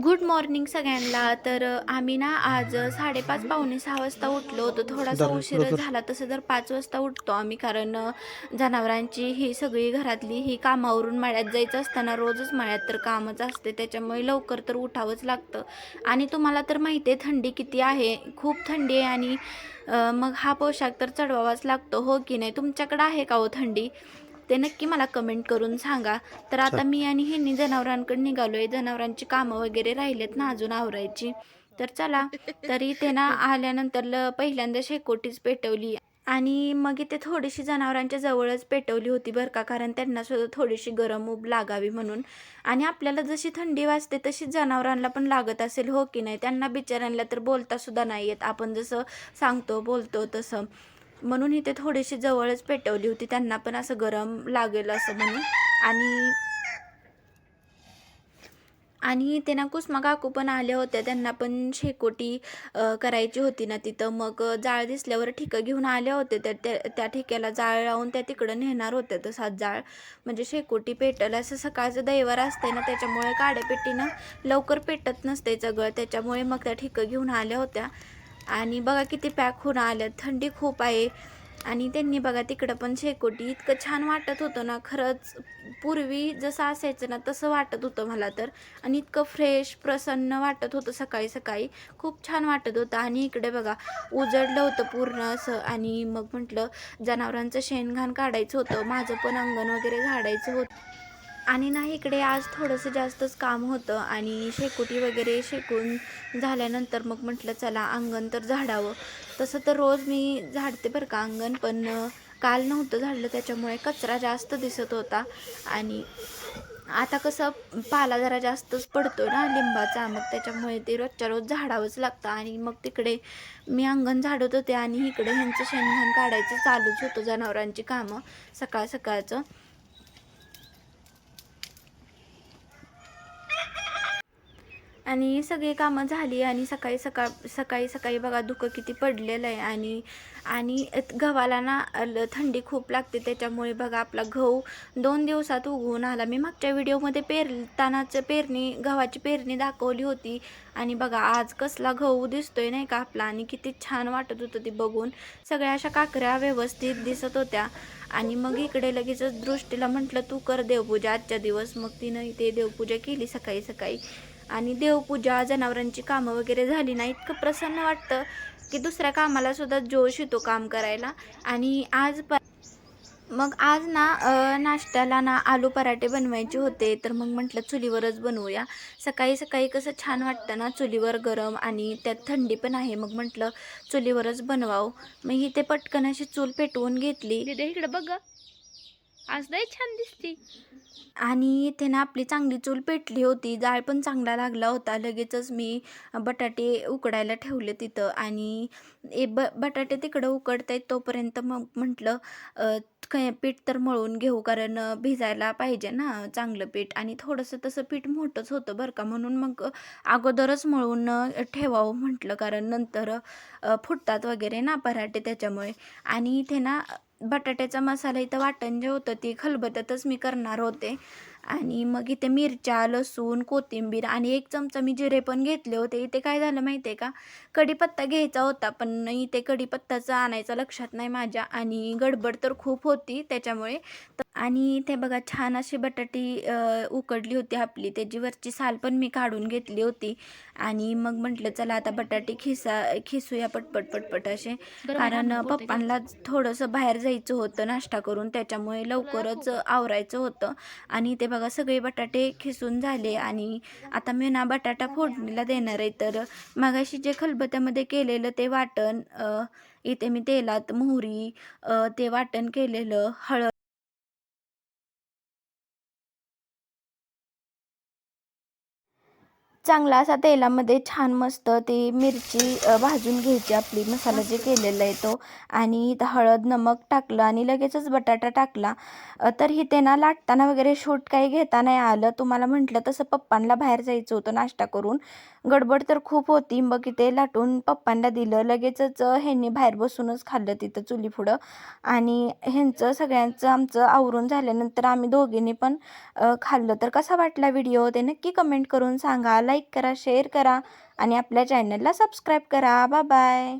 Good morning सगळ्यांना. तर आम्ही ना आज साडेपाच पावणे सहा वाजता उठलो होतो. थोडासा उशीर. झाला तसं तर पाच वाजता उठतो आम्ही. कारण जनावरांची ही सगळी घरातली ही कामावरून मळ्यात जायचं असताना रोजच मळ्यात तर कामच असते. त्याच्यामुळे लवकर तर उठावंच लागतं. आणि तुम्हाला तर माहिती आहे थंडी किती आहे. खूप थंडी आहे आणि मग हा पोशाख तर चढवावाच लागतो. हो की नाही? तुमच्याकडं आहे का हो थंडी? ते नक्की मला कमेंट करून सांगा. तर आता मी आणि ह्यांनी जनावरांकडे निघालोय. जनावरांची कामं वगैरे राहिलेत ना अजून आवरायची. तर चला तरी इथे ना आल्यानंतर ल- पहिल्यांदा शेकोटीच पेटवली. आणि मग इथे थोडीशी जनावरांच्या जवळच पेटवली होती बरं का कारण त्यांना सुद्धा थोडीशी गरम ऊब लागावी म्हणून. आणि आपल्याला जशी थंडी वाजते तशीच जनावरांना पण लागत असेल हो की नाही? त्यांना बिचाऱ्यांना तर बोलता सुद्धा नाही येत. आपण जसं सांगतो बोलतो तसं. म्हणून इथे थोडीशी जवळच पेटवली होती. त्यांना पण असं गरम लागेल असं म्हणून. आणि आणि ते ना कुसमा काकू पण आल्या होत्या. त्यांना पण शेकोटी करायची होती ना तिथं. मग जाळ दिसल्यावर ठिकं घेऊन आल्या होत्या. त्या त्या- त्या ठिक्याला जाळ लावून त्या तिकडं नेणार होत्या. तसा जाळ म्हणजे शेकोटी पेटल. असं सकाळचं दैवार असते ना त्याच्यामुळे काड्यापेटीनं लवकर पेटत नसते सगळं. त्याच्यामुळे मग त्या ठिकं घेऊन आल्या होत्या. आणि बघा किती पॅक होऊन आलं थंडी खूप आहे. आणि त्यांनी बघा तिकडं पण शेकोटी इतकं छान वाटत होतं ना. खरंच पूर्वी जसं असायचं ना तसं वाटत होतं मला तर. आणि इतकं फ्रेश प्रसन्न वाटत होतं सकाळी सकाळी. खूप छान वाटत होतं. आणि इकडे बघा उजडलं होतं पूर्ण असं. आणि मग म्हटलं जनावरांचं शेणघाण काढायचं होतं. माझं पण अंगण वगैरे झाडायचं होतं. आणि नाही इकडे आज थोडंसं जास्तच काम होतं आणि शेकोटी वगैरे शेकून झाल्यानंतर मग म्हटलं चला अंगण तर झाडावं. तसं तर रोज मी झाडते बरं का अंगण पण काल नव्हतं झाडलं त्याच्यामुळे कचरा जास्त दिसत होता. आणि आता कसं पाला जरा जास्तच पडतो ना लिंबाचा मग त्याच्यामुळे ते रोजच्या रोज झाडावंच लागतं. आणि मग तिकडे मी अंगण झाडत होते आणि इकडे ह्यांचं शेणघाण काढायचं चालूच होतं जनावरांची कामं सकाळ सकाळचं. आणि सगळी कामं झाली आणि सकाळी सकाळ सकाळी सकाळी बघा धुकं किती पडलेलं आहे आणि आणि गव्हाला ना ल- थंडी खूप लागते त्याच्यामुळे बघा आपला गहू दोन दिवसात उगवून आला. मी मागच्या व्हिडिओमध्ये पेरतानाचं पेरणी गव्हाची पेरणी दाखवली होती. आणि बघा आज कसला गहू दिसतोय नाही का आपला आणि किती छान वाटत होतं ती बघून. सगळ्या अशा काकऱ्या व्यवस्थित दिसत होत्या. आणि मग इकडे लगेचच दृष्टीला म्हटलं तू कर देवपूजा आजच्या दिवस. मग तिनं इथे देवपूजा केली सकाळी सकाळी. आणि देवपूजा जनावरांची कामं वगैरे झाली ना इतकं प्रसन्न वाटतं की दुसऱ्या कामाला सुद्धा जोश येतो काम करायला. आणि आज प मग आज ना नाश्त्याला ना आलू पराठे बनवायचे होते तर मग म्हटलं चुलीवरच बनवूया. सकाळी सकाळी कसं छान वाटतं ना चुलीवर गरम आणि त्यात थंडी पण आहे मग म्हटलं चुलीवरच बनवावं. मग ही ते पटकन अशी चूल पेटवून घेतली. इकडे बघ आज लय छान दिसती. आणि इथे ना आपली चांगली चूल पेटली होती. जाळ पण चांगला लागला होता. लगेचच मी बटाटे उकडायला ठेवले तिथं. आणि ए ब बटाटे तिकडं उकडत आहेत तोपर्यंत मग म्हटलं काय पीठ तर मळून घेऊ. कारण भिजायला पाहिजे ना चांगलं पीठ. आणि थोडंसं तसं पीठ मोठंच होतं बरं का. म्हणून मग अगोदरच मळून ठेवावं म्हटलं. कारण नंतर फुटतात वगैरे ना पराठे त्याच्यामुळे. आणि इथे ना बटाट्याचा मसाला इथं वाटण जे होतं ते खलबत्यातच मी करणार होते. आणि मग इथे मिरच्या लसूण कोथिंबीर आणि एक चमचा मी जिरे पण घेतले होते. इथे काय झालं माहिती आहे का? कढीपत्ता घ्यायचा होता पण इथे कढीपत्ताचा आणायचा लक्षात नाही माझ्या. आणि गडबड तर खूप होती त्याच्यामुळे आणि इथे बघा छान अशी बटाटी उकडली होती आपली. त्याची वरची साल पण मी काढून घेतली होती. आणि मग म्हटलं चला आता बटाटे खिसा खिसूया पटपट पटपट असे. कारण पप्पांना थोडंसं बाहेर जायचं होतं नाश्ता करून. त्याच्यामुळे लवकरच आवरायचं होतं. आणि ते बघा सगळे बटाटे खिसून झाले. आणि आता मी ना बटाटा फोडणीला देणार आहे. तर मगाशी जे खलबत्यामध्ये केलेलं ते वाटण इथे मी तेलात मोहरी ते वाटण केलेलं हळद चांगला असा तेलामध्ये छान मस्त ते मिरची भाजून घ्यायची आपली मसाला जे केलेला आहे तो. आणि इथं हळद नमक टाकलं आणि लगेचच बटाटा टाकला. तर इथे ना लाटताना वगैरे शूट काही घेता नाही आलं. तुम्हाला म्हटलं तसं पप्पांना बाहेर जायचं होतं नाश्ता करून. गडबड तर खूप होती. मग इथे लाटून पप्पांना दिलं. लगेचच ह्यांनी बाहेर बसूनच खाल्लं तिथं चुली पुढं आणि ह्यांचं सगळ्यांचं आमचं आवरून झाल्यानंतर आम्ही दोघींनी पण खाल्लं. तर कसा वाटला व्हिडिओ? ते नक्की कमेंट करून सांगा. लाईक करा शेअर करा आणि आपल्या चॅनलला सबस्क्राईब करा. Bye bye.